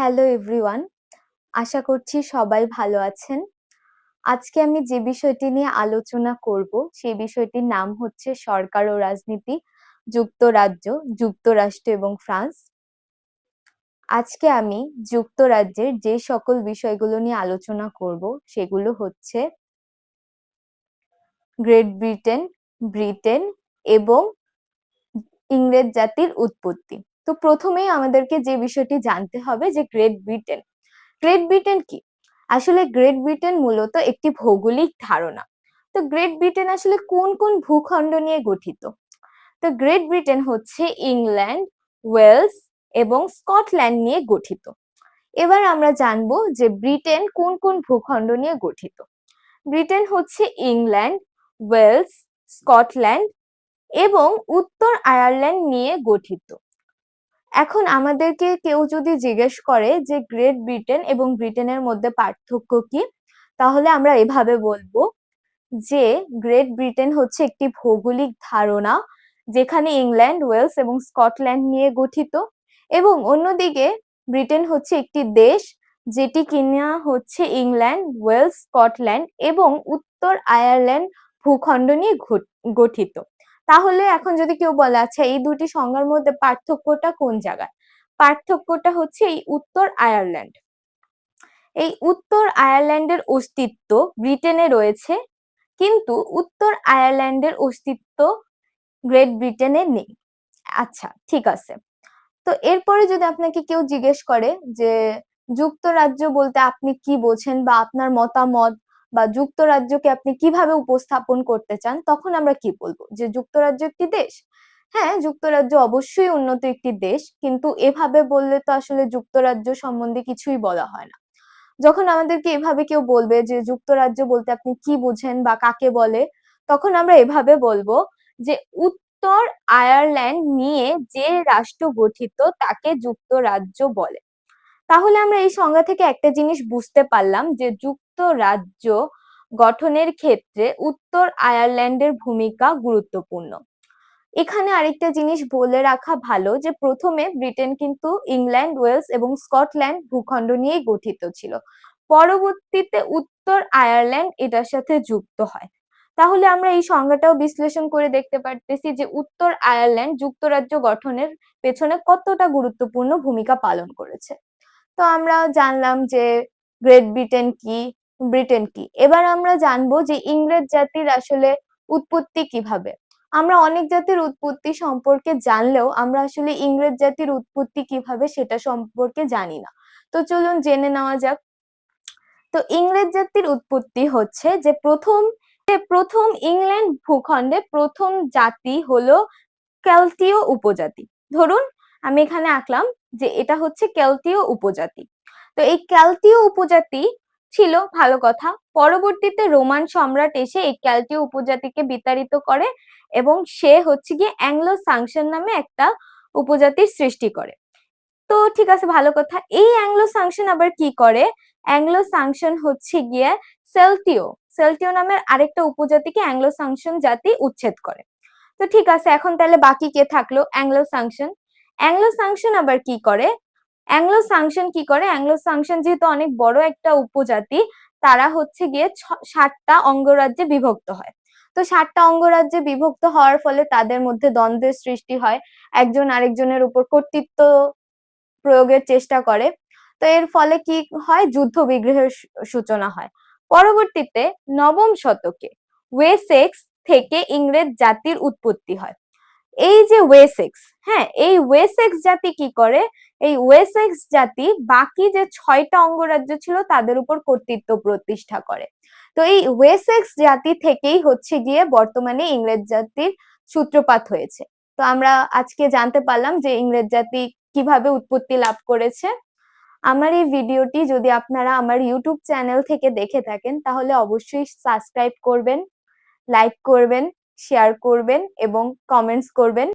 Hello everyone আশা করছি সবাই ভালো আছেন। আজকে আমি যে বিষয়টি নিয়ে আলোচনা করব, সেই বিষয়টির নাম হচ্ছে সরকার ও রাজনীতি, যুক্তরাজ্য, যুক্তরাষ্ট্র এবং ফ্রান্স। আজকে আমি যুক্তরাজ্যের যে সকল বিষয়গুলো নিয়ে আলোচনা করব, সেগুলো হচ্ছে গ্রেট ব্রিটেন ব্রিটেন এবং ইংরেজ জাতির উৎপত্তি। তো প্রথমেই আমাদেরকে যে বিষয়টি জানতে হবে যে গ্রেট ব্রিটেন গ্রেট ব্রিটেন কি? আসলে গ্রেট ব্রিটেন মূলত একটি ভৌগোলিক ধারণা। তো গ্রেট ব্রিটেন আসলে কোন কোন ভূখণ্ড নিয়ে গঠিত? তো গ্রেট ব্রিটেন হচ্ছে ইংল্যান্ড ওয়েলস এবং স্কটল্যান্ড নিয়ে গঠিত। এবার আমরা জানব যে ব্রিটেন কোন কোন ভূখণ্ড নিয়ে গঠিত। ব্রিটেন হচ্ছে ইংল্যান্ড ওয়েলস স্কটল্যান্ড এবং উত্তর আয়ারল্যান্ড নিয়ে গঠিত। এখন আমাদেরকে কেউ যদি জিজ্ঞেস করে যে গ্রেট ব্রিটেন এবং ব্রিটেনের মধ্যে পার্থক্য কি, তাহলে আমরা এভাবে বলব যে গ্রেট ব্রিটেন হচ্ছে একটি ভৌগোলিক ধারণা যেখানে ইংল্যান্ড ওয়েলস এবং স্কটল্যান্ড নিয়ে গঠিত এবং অন্যদিকে ব্রিটেন হচ্ছে একটি দেশ যেটি কিনা হচ্ছে ইংল্যান্ড ওয়েলস স্কটল্যান্ড এবং উত্তর আয়ারল্যান্ড ভূখণ্ড নিয়ে গঠিত। তাহলে এখন যদি কেউ বলে আচ্ছা এই দুটি সংজ্ঞার মধ্যে পার্থক্যটা কোন জায়গায়? পার্থক্যটা হচ্ছে এই উত্তর আয়ারল্যান্ড। এই উত্তর আয়ারল্যান্ডের অস্তিত্ব ব্রিটেনে রয়েছে, কিন্তু উত্তর আয়ারল্যান্ডের অস্তিত্ব গ্রেট ব্রিটেনে নেই। আচ্ছা ঠিক আছে। তো এরপরে যদি আপনাকে কেউ জিজ্ঞেস করে যে, যুক্তরাজ্য বলতে আপনি কি বোঝেন বা আপনার মতামত বা যুক্তরাজ্যকে আপনি কীভাবে উপস্থাপন করতে চান, তখন আমরা কি বলব? যে যুক্তরাজ্য একটি দেশ। হ্যাঁ যুক্তরাজ্য অবশ্যই উন্নত একটি দেশ, কিন্তু এভাবে বললে তো আসলে যুক্তরাজ্য সম্বন্ধে কিছুই বলা হয় না। যখন আমাদেরকে এভাবে কেউ বলবে যে যুক্তরাজ্য বলতে আপনি কি বুঝেন বা কাকে বলে, তখন আমরা এভাবে বলব যে উত্তর আয়ারল্যান্ড নিয়ে যে রাষ্ট্র গঠিত তাকে যুক্তরাজ্য বলে। তাহলে আমরা এই সংজ্ঞা থেকে একটা জিনিস বুঝতে পারলাম যে যুক্তরাজ্য গঠনের ক্ষেত্রে উত্তর আয়ারল্যান্ডের ভূমিকা গুরুত্বপূর্ণ। এখানে আরেকটা জিনিস বলে রাখা ভালো যে, প্রথমে ব্রিটেন কিন্তু ইংল্যান্ড, ওয়েলস এবং স্কটল্যান্ড ভূখণ্ড নিয়েই গঠিত ছিল। পরবর্তীতে উত্তর আয়ারল্যান্ড এটার সাথে যুক্ত হয়। তাহলে আমরা এই সংজ্ঞাটাও বিশ্লেষণ করে দেখতে পারতেছি যে, উত্তর আয়ারল্যান্ড যুক্তরাজ্য গঠনের পেছনে কতটা গুরুত্বপূর্ণ ভূমিকা পালন করেছে। তো আমরা জানলাম যে, গ্রেট ব্রিটেন কি? ব্রিটেন কি? এবার আমরা জানব যে ইংরেজ জাতির আসলে উৎপত্তি কীভাবে? আমরা অনেক জাতির উৎপত্তি সম্পর্কে জানলেও আমরা আসলে ইংরেজ জাতির উৎপত্তি কীভাবে সেটা সম্পর্কে জানি না। তো চলুন জেনে নেওয়া যাক। তো ইংরেজ জাতির উৎপত্তি হচ্ছে যে প্রথম প্রথম ইংল্যান্ড ভূখণ্ডে প্রথম জাতি হলো ক্যালতীয় উপজাতি। ধরুন, আমি এখানে আঁকলাম যে এটা হচ্ছে ক্যালতীয় উপজাতি। তো এই ক্যালতীয় উপজাতি ছিল ভালো কথা। পরবর্তীতে রোমান সম্রাট এসে এই ক্যালতীয় উপজাতিকে বিতাড়িত করে এবং সে হচ্ছে গিয়ে অ্যাংলো সাংশন নামে একটা উপজাতির সৃষ্টি করে। তো ঠিক আছে, ভালো কথা। এই অ্যাংলো সাংশন আবার কি করে? অ্যাংলো সাংশন হচ্ছে গিয়ে সেলটিও সেলটিও নামের আরেকটা উপজাতিকে অ্যাংলো সাংশন জাতি উচ্ছেদ করে। তো ঠিক আছে, এখন তাহলে বাকি কে থাকল? অ্যাংলো সাংশন। অ্যাংলো সাংশন আবার কি করে? অ্যাংলো সাংশন কি করে? অ্যাংলো সাংশন যেহেতু অনেক বড় একটা উপজাতি, তারা হচ্ছে গিয়ে ষাটটা অঙ্গরাজ্যে বিভক্ত হয়। তো ষাটটা অঙ্গরাজ্যে বিভক্ত হওয়ার ফলে তাদের মধ্যে দ্বন্দ্বের সৃষ্টি হয়। একজন আরেকজনের উপর কর্তৃত্ব প্রয়োগের চেষ্টা করে। তো এর ফলে কি হয়? যুদ্ধ বিগ্রহের সূচনা হয়। পরবর্তীতে নবম শতকে ওয়েসেক্স থেকে ইংরেজ জাতির উৎপত্তি হয়। এই যে ওয়েসেক্স হ্যাঁ এই ওয়েসেক্স জাতি কি করে? এই ওয়েসেক্স জাতি বাকি যে ছয়টা অঙ্গরাজ্য ছিল তাদের উপর কর্তৃত্ব প্রতিষ্ঠা করে। তো এই ওয়েসেক্স জাতি থেকেই হচ্ছে গিয়ে বর্তমানে ইংরেজ জাতির সূত্রপাত হয়েছে। তো আমরা আজকে জানতে পারলাম যে ইংরেজ জাতি কীভাবে উৎপত্তি লাভ করেছে। আমার এই ভিডিওটি যদি আপনারা আমার ইউটিউব চ্যানেল থেকে দেখে থাকেন, তাহলে অবশ্যই সাবস্ক্রাইব করবেন লাইক করবেন শেয়ার করবেন এবং কমেন্টস করবেন।